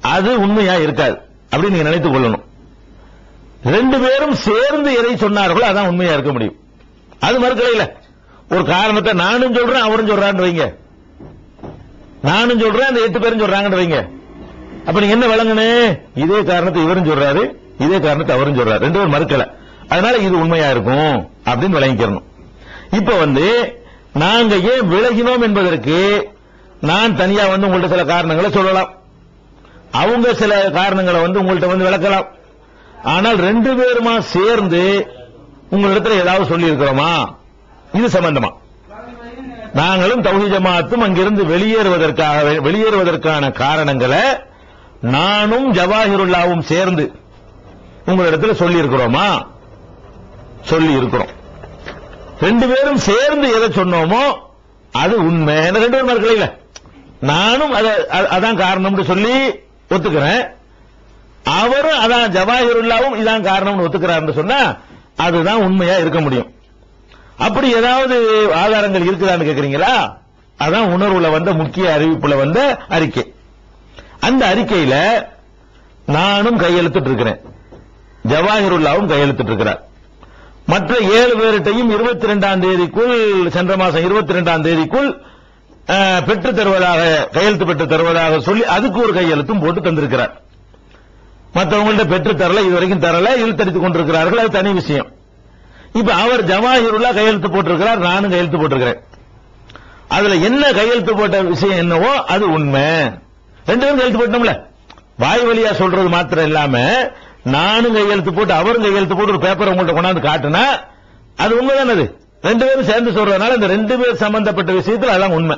அது உண்மையா இருக்காது. அப்படின்னு நீங்க நினைத்துக் கொள்ளணும். ரெண்டு பேரும் சேர்ந்து எதை சொன்னார்களோ அதான் உண்மையா இருக்க முடியும். அது மறுக்கலையில. ஒரு காரணத்தை நானும் சொல்றேன் அவரும் சொல்றான்னு வைங்க. நானும் சொல்றேன் அந்த எட்டு பேரும் சொல்றாங்கன்னு வைங்க. அப்ப நீங்க என்ன விளங்குனே? இதே காரணத்தை இவரும் சொல்றாரு இதே காரணத்தை அவரும் சொல்றாரு. ரெண்டு பேரும் மறுக்கல. அதனால இது உண்மையா இருக்கும் அப்படின்னு விளங்கிக்கிறணும். இப்ப வந்து நாங்க ஏன் விலகினோம் என்பதற்கு நான் தனியா வந்து உங்கள்ட்ட சில காரணங்களை சொல்லலாம். அவங்க சில காரணங்களை வந்து உங்கள்ட்ட வந்து விளக்கலாம். ஆனால் ரெண்டு பேருமா சேர்ந்து உங்களிடத்துல ஏதாவது சொல்லி இருக்கிறோமா இது சம்பந்தமா. நாங்களும் தௌஹி ஜமாத்தும் அங்கிருந்து வெளியேறுவதற்காக வெளியேறுவதற்கான காரணங்களை நானும் ஜவாஹிருல்லாவும் சேர்ந்து உங்களிடத்தில் சொல்லி இருக்கிறோமா சொல்லி இருக்கிறோம் ரெண்டு பேரும் சேர்ந்து எதை சொன்னோமோ அது உண்மை என்ன ரெண்டு பேரும் இருக்கல நானும் அதான் காரணம்னு சொல்லி ஒத்துக்கிறேன். அவரும் அதான் ஜவாஹிருல்லாவும் இதான் காரணம்னு ஒத்துக்கிறாருன்னு சொன்னா அதுதான் உண்மையா இருக்க முடியும். அப்படி ஏதாவது ஆதாரங்கள் இருக்குதான்னு கேக்குறீங்களா? அதான் உணர்வுல வந்த முக்கிய அறிவிப்புல வந்த அறிக்கை. அந்த அறிக்கையில நானும் கையெழுத்துட்டு இருக்கிறேன் ஜவாஹிருல்லாவும் கையெழுத்திட்டு இருக்கிறார் மற்ற ஏழு பேர்கிட்டையும் இருபத்தி ரெண்டாம் தேதிக்குள் சென்ற மாசம் இருபத்தி ரெண்டாம் தேதிக்குள் பெற்று தருவதாக கையெழுத்து பெற்று தருவதாக சொல்லி அதுக்கு ஒரு கையெழுத்தும் போட்டு தந்திருக்கிறார். மற்றவங்கள்ட்ட பெற்று தரல இதுவரைக்கும் தரல இழுத்தடித்துக் கொண்டிருக்கிறார்கள் அது தனி விஷயம். இப்ப அவர் ஜமாஹிருல்லா கையெழுத்து போட்டிருக்கிறார் நானும் கையெழுத்து போட்டிருக்கிறேன். அதுல என்ன கையெழுத்து போட்ட விஷயம் என்னவோ அது உண்மை. ரெண்டு பேரும் கையெழுத்து போட்டோம்ல. வாய் வழியா சொல்றது மாத்திரம் இல்லாம நானும் கையெழுத்து போட்டு அவரும் கையெழுத்து போட்டு ஒரு பேப்பர் உங்கள்ட்ட கொண்டாந்து காட்டுனா அது உண்மைதானது? அது ரெண்டு பேரும் சேர்ந்து சொல்றதுனால இந்த ரெண்டு பேர் சம்பந்தப்பட்ட விஷயத்தில் அதான் உண்மை.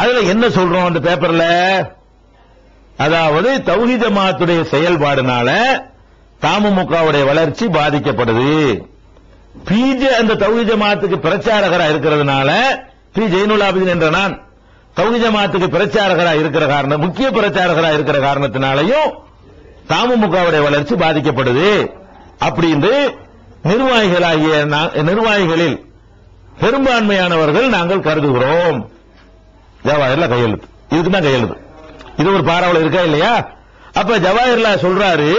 அதுல என்ன சொல்றோம் அந்த பேப்பர்ல? அதாவது தௌஹி ஜமாத்துடைய செயல்பாடுனால தமுமுகவுடைய வளர்ச்சி பாதிக்கப்படுது. பிஜே அந்த தௌஹி ஜமாத்துக்கு பிரச்சாரகரா இருக்கிறதுனால பி ஜெயினுல் ஆபிதின் என்ற நான் தௌஹி ஜமாத்துக்கு பிரச்சாரகரா இருக்கிற காரணம் முக்கிய பிரச்சாரகரா இருக்கிற காரணத்தினாலையும் தமுமுகவுடைய வளர்ச்சி பாதிக்கப்படுது. அப்படின்னு நிர்வாகிகளாகிய நிர்வாகிகளில் பெரும்பான்மையானவர்கள் நாங்கள் கருதுகிறோம். ஜவாஹர்லா கையெழுத்து. இதுக்கு தான் கையெழுத்து. இது ஒரு பாராவல இருக்கா இல்லையா? அப்ப ஜவாஹர்லா சொல்றாரு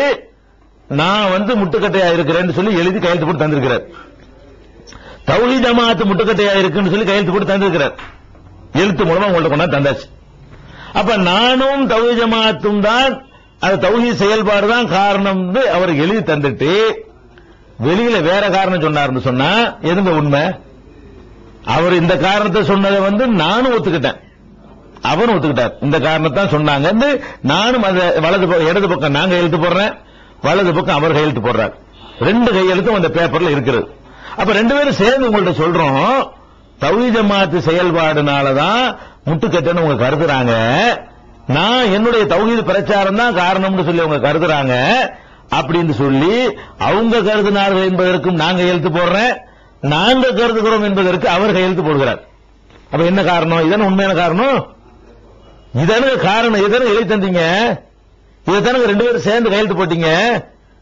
நான் வந்து முட்டுக்கட்டையா இருக்கிறேன்னு சொல்லி எழுதி கையெழுத்து போட்டு தந்திருக்கிறார். தௌஹி ஜமாத்து முட்டுக்கட்டையா இருக்குன்னு சொல்லி கையெழுத்து போட்டு தந்திருக்கிறார். எழுத்து மூலமா உங்கள்ட்ட கொண்டாந்து தந்தாச்சு. அப்ப நானும் தௌஹி ஜமாத்தும் தான் அது தௌஹி செயல்பாடு தான் காரணம் அவர் எழுதி தந்துட்டு வெளியில வேற காரணம் சொன்னார்னு சொன்னா எதுங்க உண்மை? அவர் இந்த காரணத்தை சொன்னதை வந்து நானும் ஒத்துக்கிட்டேன். அவரும் ஒத்துக்கிட்டார். இந்த காரணத்தான் சொன்னாங்க. நானும் அதை வலது பக்கம் இடது பக்கம் நான் கையெழுத்து போடுறேன். வலது பக்கம் அவர் கையெழுத்து போடுறார். ரெண்டு கையெழுத்தும் அந்த பேப்பர்ல இருக்கிறது. அப்ப ரெண்டு பேரும் சேர்ந்து உங்கள்ட்ட சொல்றோம். தௌஹீத் ஜமாத்து செயல்பாடுனாலதான் முட்டுக்கட்டுன்னு உங்க கருதுறாங்க. நான் என்னுடைய தௌஹீது பிரச்சாரம் தான் காரணம்னு சொல்லி அவங்க கருதுறாங்க. அப்படின்னு சொல்லி அவங்க கருதினார்கள் என்பதற்கும் நாங்க எழுத்து போடுறேன். நாங்க கருதுகிறோம் என்பதற்கு அவர் கையெழுத்து போடுகிறார். அப்ப என்ன காரணம்? இதான உண்மையான காரணம்? இதான காரணம். இதான எழுதி தந்தீங்க. இதைத்தானுங்க ரெண்டு பேரும் சேர்ந்து கையெழுத்து போட்டீங்க.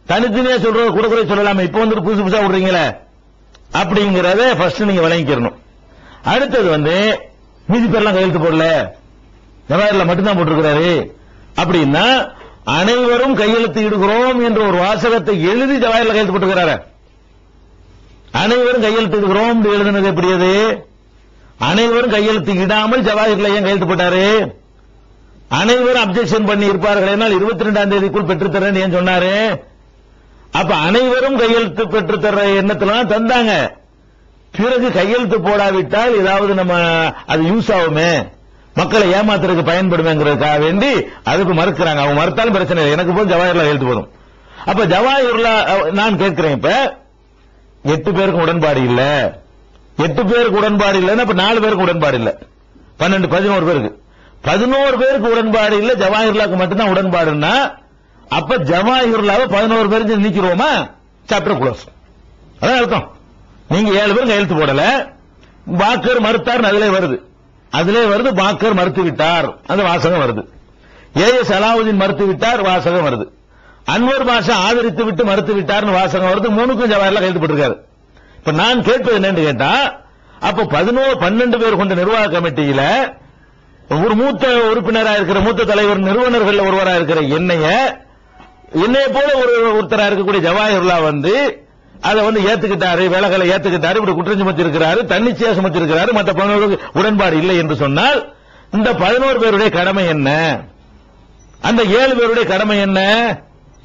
தனித்தனியா சொல்றது கூட குறை சொல்லலாமே. இப்ப வந்துட்டு புதுசு புதுசா விடுறீங்களே. அப்படிங்கறத ஃபர்ஸ்ட் நீங்க விளங்கிக்கிறணும் அடுத்தது வந்து மீதி பேர்லாம் கையெழுத்து போடல. ஜவஹர்ல மட்டும்தான் போட்டிருக்கிறாரு. அப்படின்னா அனைவரும் கையெழுத்து இடுகிறோம் என்ற ஒரு வாசகத்தை எழுதி ஜவஹர்ல கையெழுத்து போட்டுக்கிறாரு அனைவரும் கையெழுத்து இடுகிறோம் எழுதுனது எப்படி அது? அனைவரும் கையெழுத்து இடாமல் ஜவாஹர்ல ஏன் கையெழுத்து போட்டாரு? அனைவரும் அப்செக்ஷன் பண்ணி இருப்பார்கள் என்னால் இருபத்தி ரெண்டாம் தேதிக்குள் பெற்றுத்தரேன் ஏன் சொன்னாரு? அப்ப அனைவரும் கையெழுத்து பெற்றுத்தர எண்ணத்துல தந்தாங்க. பிறகு கையெழுத்து போடாவிட்டால் ஏதாவது நம்ம அது யூஸ் ஆகுமே? மக்களை ஏமாத்துறதுக்கு பயன்படுமேங்கிறதுக்காக வேண்டி அதுக்கு மறுக்கிறாங்க. அவங்க மறுத்தாலும் பிரச்சனை இல்லை. எனக்கு போய் ஜவாஹர்லால் கையெழுத்து போதும். அப்ப ஜவாஹர்லா நான் கேட்கிறேன் இப்ப. எட்டு பேருக்கு உடன்பாடு இல்ல. எட்டு பேருக்கு உடன்பாடு இல்லைன்னா இப்ப நாலு பேருக்கு உடன்பாடு இல்ல. பன்னெண்டு பதினோரு பேருக்கு. பதினோரு பேருக்கு உடன்பாடு இல்ல ஜவாஹிர்லாக்கு மட்டும்தான் உடன்பாடுன்னா அப்ப ஜவாஹிர்லாவை பதினோரு பேருக்கு நீக்கிடுவோமா? சாப்டர் குளோஸ் அதான் அர்த்தம். நீங்க ஏழு பேரும் கையெழுத்து போடல. பாக்கர் மறுத்தார் அதிலே வருது. அதிலே வருது பாக்கர் மறுத்து விட்டார் அந்த வாசகம் வருது. ஏ. எஸ். அலாவுதீன் மறுத்து விட்டார் வாசகம் வருது. அன்வர் பாஷா ஆதரித்து விட்டு மறுத்து விட்டார்னு வாசகம் வருது. மூணுக்கும் ஜவாஹர்லால் கையெழுத்து போட்டிருக்காரு. இப்ப நான் கேட்பது என்னன்னு கேட்டா அப்ப பதினோரு பன்னெண்டு பேர் கொண்ட நிர்வாக கமிட்டியில ஒரு மூத்த உறுப்பினராக இருக்கிற மூத்த தலைவர் நிறுவனர்கள் ஒருவராக இருக்கிற என்னைய என்னைய போல ஒரு ஒருத்தராக இருக்கக்கூடிய ஜவாஹர்லா வந்து அதை வந்து ஏத்துக்கிட்டாரு வேலைகளை ஏத்துக்கிட்டாரு இப்படி குற்றம் சுமத்திருக்கிறாரு தன்னிச்சையா சுமத்திருக்கிறாரு மற்ற பதினோருக்கு உடன்பாடு இல்லை என்று சொன்னால் இந்த பதினோரு பேருடைய கடமை என்ன? அந்த ஏழு பேருடைய கடமை என்ன?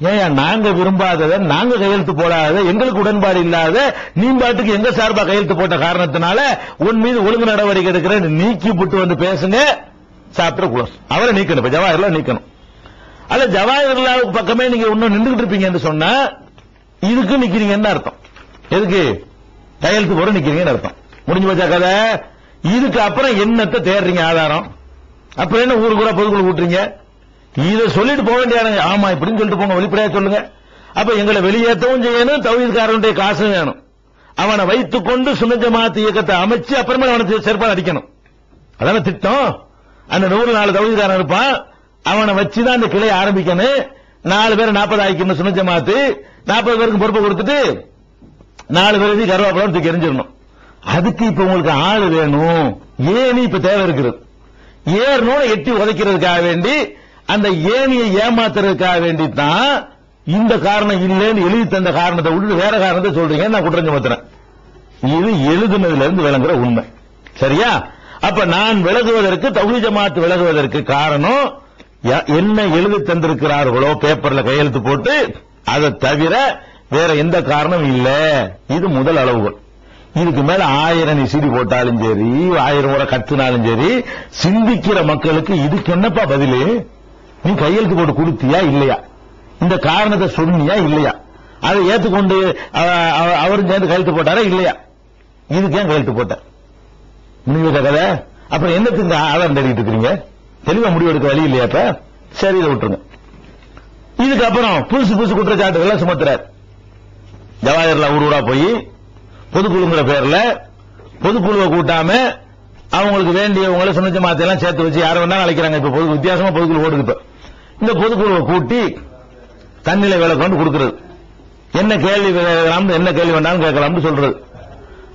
ஏன் நாங்க விரும்பாதத நாங்க கையெழுத்து போடாத எங்களுக்கு உடன்பாடு இல்லாத நீ பாட்டுக்கு எங்க சார்பா கையெழுத்து போட்ட காரணத்தினால உன் மீது ஒழுங்கு நடவடிக்கை எடுக்கிறேன் நீக்கி விட்டு வந்து பேசுங்க. சாப்டர் க்ளோஸ் அவரை நீக்கணும். இப்ப ஜவாஹர்லா நீக்கணும். அல்ல ஜவாஹர்லாவுக்கு பக்கமே நீங்க இன்னும் நின்றுகிட்டு இருப்பீங்கன்னு சொன்னா இதுக்கு நிக்கிறீங்கன்னு அர்த்தம். எதுக்கு? கையெழுத்து போற நிக்கிறீங்கன்னு அர்த்தம். முடிஞ்சு போச்சா கதை? இதுக்கு அப்புறம் என்னத்தை தேடுறீங்க ஆதாரம்? அப்புறம் என்ன ஊருக்கு கூட பொதுக்குழு கூட்டுறீங்க? இதை சொல்லிட்டு போக வேண்டிய ஆமா இப்படின்னு சொல்லிட்டு போங்க. வெளிப்படையா சொல்லுங்க. அப்ப எங்களை வெளியேற்றவும் செய்யணும் தவிர்க்காரனுடைய காசும் வேணும். அவனை வைத்துக் கொண்டு சுனஜமாத்து இயக்கத்தை அமைச்சு அப்புறமே அவனை செருப்பால் அடிக்கணும். அதான திட்டம்? அந்த நூறு நாலு தவிர்க்காரன் இருப்பான். அவனை வச்சுதான் அந்த கிளையை ஆரம்பிக்கணும். நாலு பேர் நாற்பது ஆயிக்கும் சுனஞ்ச மாத்து நாற்பது பேருக்கு பொறுப்பு கொடுத்துட்டு நாலு பேருக்கு கருவாப்பழம் தூக்கி எரிஞ்சிடணும் அதுக்கு இப்ப உங்களுக்கு ஆள் வேணும். ஏனி இப்ப தேவை இருக்குது. ஏறணும் எட்டி உதைக்கிறதுக்காக வேண்டி அந்த ஏனியை ஏமாத்துறதுக்காக வேண்டி தான் இந்த காரணம் இல்லைன்னு எழுதி தந்த காரணத்தை விட்டு வேற காரணத்தை சொல்றீங்க நான் குற்றம் சுமத்துறேன். இது எழுதுனதுல இருந்து விளங்குற உண்மை. சரியா? அப்ப நான் விலகுவதற்கு தகுதி ஜமாத் விலகுவதற்கு காரணம் என்ன எழுதி தந்திருக்கிறார்களோ பேப்பர்ல கையெழுத்து போட்டு அதை தவிர வேற எந்த காரணம் இல்ல. இது முதல் அளவுகள் இதுக்கு மேல ஆயிரம் நீ சிடி போட்டாலும் சரி ஆயிரம் முறை கத்துனாலும் சரி சிந்திக்கிற மக்களுக்கு இதுக்கு என்னப்பா பதிலு? நீ கையெழுத்து போட்டு கொடுத்தியா இல்லையா? இந்த காரணத்தை சொன்னியா இல்லையா? அதை ஏத்துக்கொண்டு அவரும் சேர்ந்து கையெழுத்து போட்டாரா இல்லையா? இதுக்கு ஏன் கையெழுத்து போட்ட முடிவு கதை? அப்புறம் என்னத்துக்கு இந்த ஆதாரம் தேடிட்டு இருக்கிறீங்க? தெளிவா முடிவு எடுக்க வழி இல்லையா இப்ப? சரி இதை விட்டுருங்க. இதுக்கு அப்புறம் புதுசு புதுசு குற்றச்சாட்டுகள் சுமத்துறாரு. ஜவாஹர்லா ஊர் ஊரா போய் பொதுக்குழுங்கிற பேர்ல பொதுக்குழுவை கூட்டாம அவங்களுக்கு வேண்டியவங்களை சுனச்ச மாத்தையெல்லாம் சேர்த்து வச்சு யாரை வேணாலும் அழைக்கிறாங்க. இப்ப பொது வித்தியாசமா பொதுக்குழு ஓடுது இந்த பொதுக்குழுவை கூட்டி தன்னிலை வேலை கொண்டு கொடுக்கிறது. என்ன கேள்வி என்ன கேள்வி வேண்டாலும் கேட்கலாம்னு சொல்றது.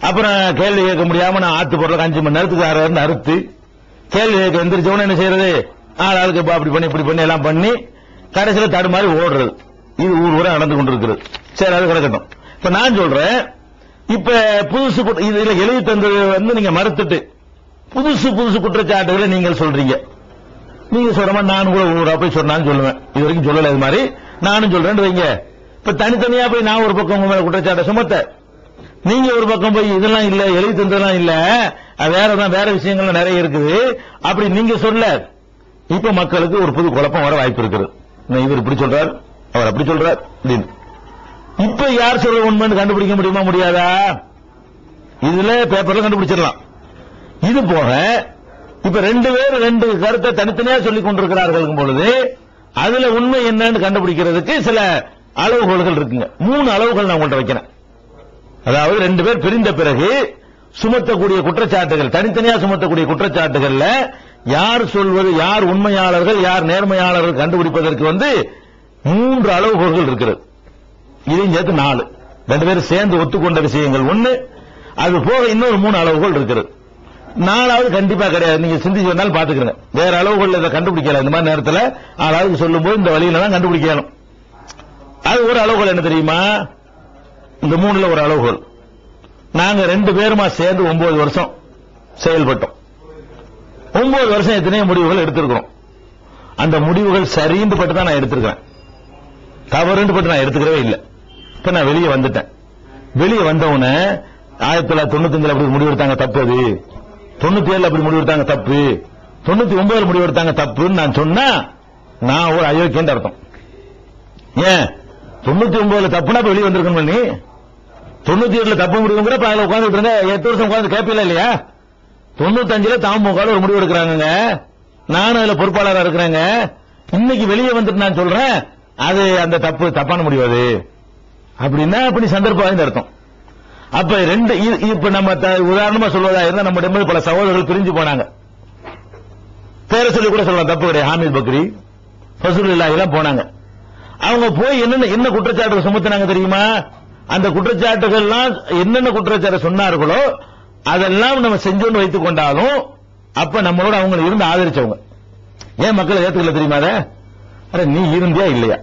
அப்புறம் கேள்வி கேட்க முடியாம நான் ஆத்து பொருள் அஞ்சு மணி நேரத்துக்கு ஆறு இருந்து அறுத்து கேள்வி கேட்க எந்திரிச்சவன என்ன செய்யறது? ஆள் ஆளுக்கு இப்ப அப்படி பண்ணி இப்படி பண்ணி எல்லாம் பண்ணி கடைசியில் தடுமாறி ஓடுறது. இது ஊர் ஊரா நடந்து கொண்டிருக்கிறது. சரி அது கிடக்கட்டும். இப்ப நான் சொல்றேன் இப்ப புதுசு குற்ற- இதுல எழுதி தந்தது வந்து நீங்க மறுத்துட்டு புதுசு புதுசு குற்றச்சாட்டுகளை நீங்கள் சொல்றீங்க. நீங்க சொல்ற மாதிரி நானும் கூட ஊரா போய் சொன்னான்னு சொல்லுவேன். இது வரைக்கும் சொல்லல இது மாதிரி. நானும் சொல்றேன் வைங்க. இப்ப தனித்தனியா போய் நான் ஒரு பக்கம் உங்க மேல குற்றச்சாட்டை சுமத்த நீங்க ஒரு பக்கம் போய் இதெல்லாம் இல்ல எழுதி தந்ததெல்லாம் இல்ல வேறதான் வேற விஷயங்கள்லாம் நிறைய இருக்குது. அப்படி நீங்க சொல்ல இப்ப மக்களுக்கு ஒரு புது குழப்பம் வர வாய்ப்பு இருக்குது. இவர் இப்படி சொல்றார்? அவர் அப்படி சொல்றார்? அப்படின்னு. இப்ப யார் சொல்ற உண்மைன்னு கண்டுபிடிக்க முடியுமா முடியாதா? இதுல பேப்பர்ல கண்டுபிடிச்சிடலாம். இது போக இப்ப ரெண்டு பேர் ரெண்டு கருத்தை தனித்தனியா சொல்லிக் கொண்டிருக்கிறார்கள் பொழுது அதுல உண்மை என்னன்னு கண்டுபிடிக்கிறதுக்கு சில அளவுகோல்கள் இருக்குங்க. மூணு அளவுகள் நான் உங்கள்கிட்ட வைக்கிறேன். அதாவது ரெண்டு பேர் பிரிந்த பிறகு சுமத்தக்கூடிய குற்றச்சாட்டுகள் தனித்தனியா சுமத்தக்கூடிய குற்றச்சாட்டுகள்ல யார் சொல்வது யார் உண்மையாளர்கள் யார் நேர்மையாளர்கள் கண்டுபிடிப்பதற்கு வந்து மூன்று அளவுகோல்கள் இருக்கிறது. இதையும் சேர்த்து நாலு. ரெண்டு பேரும் சேர்ந்து ஒத்துக்கொண்ட விஷயங்கள் ஒன்று அது போக இன்னொரு மூணு அளவுகோல் இருக்கிறது. நாலாவது கண்டிப்பா கிடையாது. நீங்க சிந்திச்சு வந்தாலும் பாத்துக்கிறேன் வேற அளவுகள் இதை கண்டுபிடிக்கல. இந்த மாதிரி நேரத்தில் ஆளாவது சொல்லும்போது இந்த வழியில தான் கண்டுபிடிக்கணும். அது ஒரு அளவுகள் என்ன தெரியுமா? இந்த மூணுல ஒரு அளவுகள் நாங்க ரெண்டு பேருமா சேர்ந்து ஒன்பது வருஷம் செயல்பட்டோம். ஒன்பது வருஷம் எத்தனையோ முடிவுகள் எடுத்திருக்கிறோம். அந்த முடிவுகள் சரின்னு பட்டு தான் நான் எடுத்திருக்கிறேன். தவறுன்னு பட்டு நான் எடுத்துக்கவே இல்லை. இப்ப நான் வெளியே வந்துட்டேன். வெளியே வந்தவுடனே ஆயிரத்தி தொள்ளாயிரத்தி தொண்ணூத்தஞ்சுல அப்படி முடிவு எடுத்தாங்க தப்பு அது. தொண்ணூத்தி ஏழுல அப்படி முடிவு எடுத்தாங்க தப்பு. தொண்ணூத்தி ஒன்பதுல முடிவு எடுத்தாங்க தப்புன்னு நான் சொன்னா நான் ஒரு அயோக்கியன் அர்த்தம். ஏன்? தொண்ணூத்தி ஒன்பதுல தப்புனா இப்ப வெளியே வந்திருக்கணும் நீ? தொண்ணூத்தி எட்டுல தப்பு முடிவுங்கிற கூட அதுல உட்காந்துட்டு இருந்த எட்டு வருஷம் உட்காந்து கேட்பீல இல்லையா? தொண்ணூத்தஞ்சுல தாமுக ஒரு முடிவு எடுக்கிறாங்க நானும் அதுல பொறுப்பாளராக இருக்கிறேங்க. இன்னைக்கு வெளியே வந்துட்டு நான் சொல்றேன் அது அந்த தப்பு தப்பான முடிவு அது. அப்படின்னா அப்படி சந்தர்ப்பம் வாய்ந்த அர்த்தம். அப்ப ரெண்டு இ- இப்ப நம்ம த- உதாரணமா சொல்வதா இருந்தா நம்ம பல சகோதரர்கள் பிரிஞ்சு போனாங்க. பேரை சொல்லி கூட சொல்லலாம் தப்பு கிடையாது. ஹாமித் பக்ரி பசூர் எல்லாம் போனாங்க. அவங்க போய் என்னென்ன என்ன குற்றச்சாட்டு சுமத்தினாங்க தெரியுமா? அந்த குற்றச்சாட்டுகள்லாம் என்னென்ன குற்றச்சாட்டு சொன்னார்களோ அதெல்லாம் நம்ம செஞ்சோன்னு வைத்துக் கொண்டாலும் அப்ப நம்மளோட அவங்க இருந்து ஆதரிச்சவங்க. ஏன் மக்களை ஏத்துக்கல தெரியுமா அட நீ இருந்தியா இல்லையா?